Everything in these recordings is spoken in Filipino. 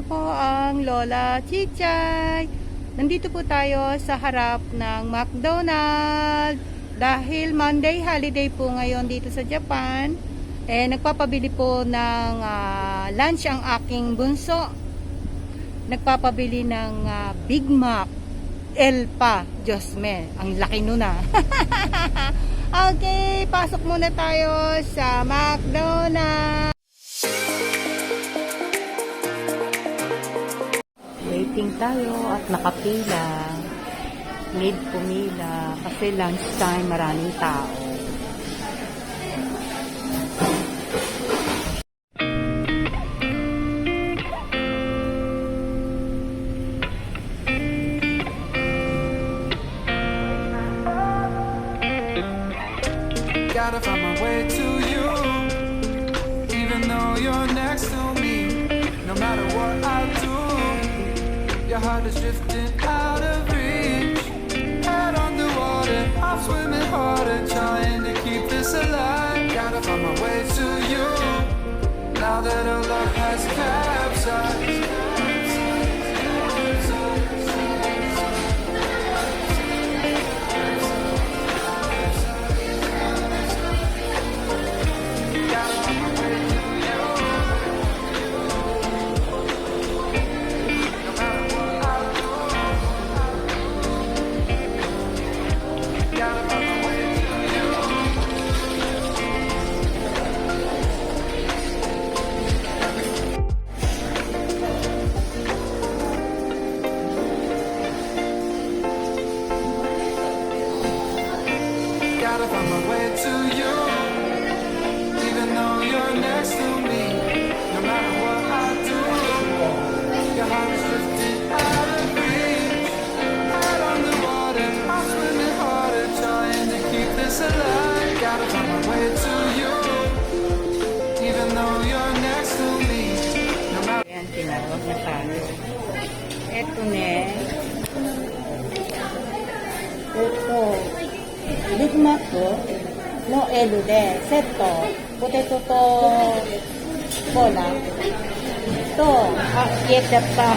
Ito po ang Lola Chichay. Nandito po tayo sa harap ng McDonald's. Dahil Monday holiday po ngayon dito sa Japan, eh nagpapabili po ng ah, lunch ang aking bunso. Nagpapabili ng ah, Big Mac. El pa, Diyos me, ang laki nun ah. okay, pasok muna tayo sa McDonald's. Waiting tayo at nakapila. Need pumila kasi lunchtime maraming tao. Gotta find my way to you, even though you're next to me. Heart is drifting out of reach. Head underwater, I'm swimming harder, trying to keep this alive. Gotta find my way to you, now that our love has capsized. Gotta find my way to you, even though you're next to me. No matter what I do, your heart is drifting out of reach. Head underwater, I'm swimming harder, trying to keep this alive. Gotta find my way to you, even though you're next to me. No matter. Eto ne. Ito. Big Mac の L で、セット、ポテトとコーラと、あ、消えちゃった。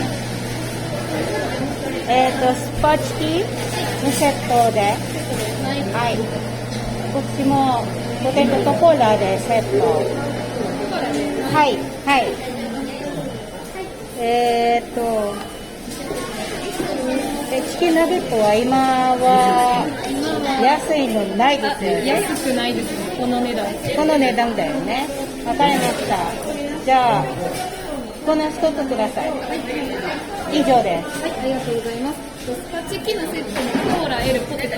えっ、と、スパチキのセットで、はい。こっちも、ポテトとコーラでセット。はい、はい。えーっと、チキンナゲットは今は安いのないですよね。安くないですね、この値段。この値段だよね。わかりました。じゃあ、この一つください。以上です。はい、ありがとうございます。スパチキのセットにコーラ、L、ポテト。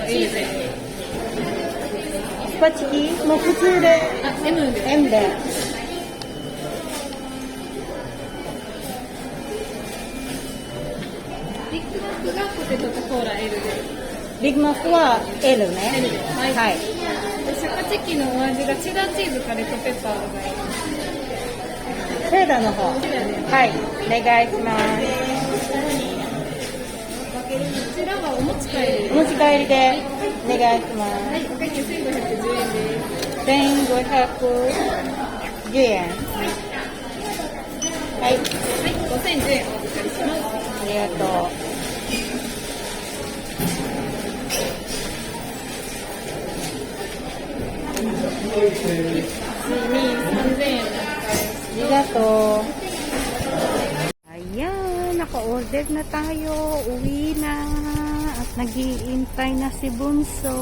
スパチキ？もう普通であ、M で。M で。ビッグマックがポテトとコーラ、L で。ビッグマックは L ね。はい。はい。でシャカチキのお味がチェダーチーズかレッドペッパーがいい。セーダーの方。はい。お願いします。こちらはお持ち帰り。お持ち帰りでお願いします。はい、お会計1510円です。1510円。はい。はい、5010円お預かりします。ありがとう。Nila to. Ayan, naka-order na tayo. Uwi na. At nagiiintay na si Bunso.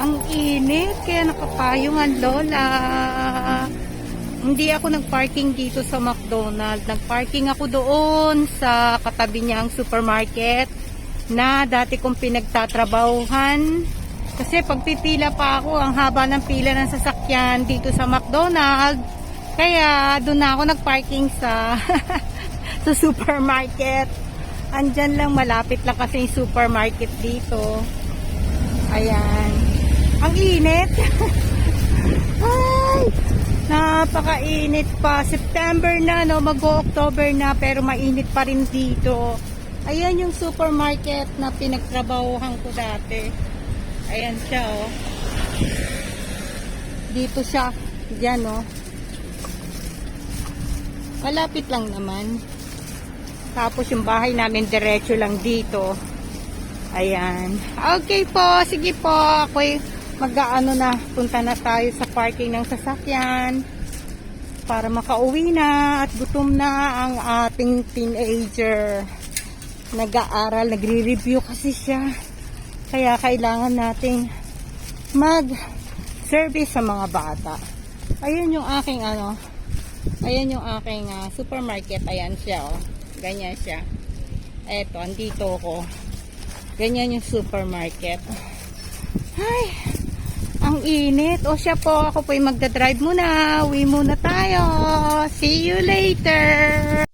Ang init, kaya nakapayong ang lola. Hindi ako nag-parking dito sa McDonald's. Nag-parking ako doon sa katabi niyang supermarket na dati kong pinagtatrabahuhan. Kasi pagpipila pa ako, ang haba ng pila ng sasakyan dito sa McDonald's. Kaya doon na ako nag-parking sa sa supermarket. Andyan lang, malapit lang kasi yung supermarket dito. Ayan. Ang init. Ay, napakainit pa. September na, no? Mag-October na, pero mainit pa rin dito. Ayan yung supermarket na pinagtrabahuhan ko dati. Ayan siya, oh. Dito siya. Diyan, oh. Malapit lang naman. Tapos yung bahay namin diretso lang dito. Ayan. Okay po, sige po. Ako'y mag-ano na. Punta na tayo sa parking ng sasakyan. Para makauwi na at gutom na ang ating teenager. Nag-aaral, nagre-review kasi siya. Kaya kailangan nating mag-service sa mga bata. Ayun yung aking ano. Ayan yung aking ah, supermarket. Ayan siya oh. Ganyan siya. Eto, andito ko. Ganyan yung supermarket. Ay, ang init. O siya po, ako po yung magdadrive muna. Uwi muna tayo. See you later.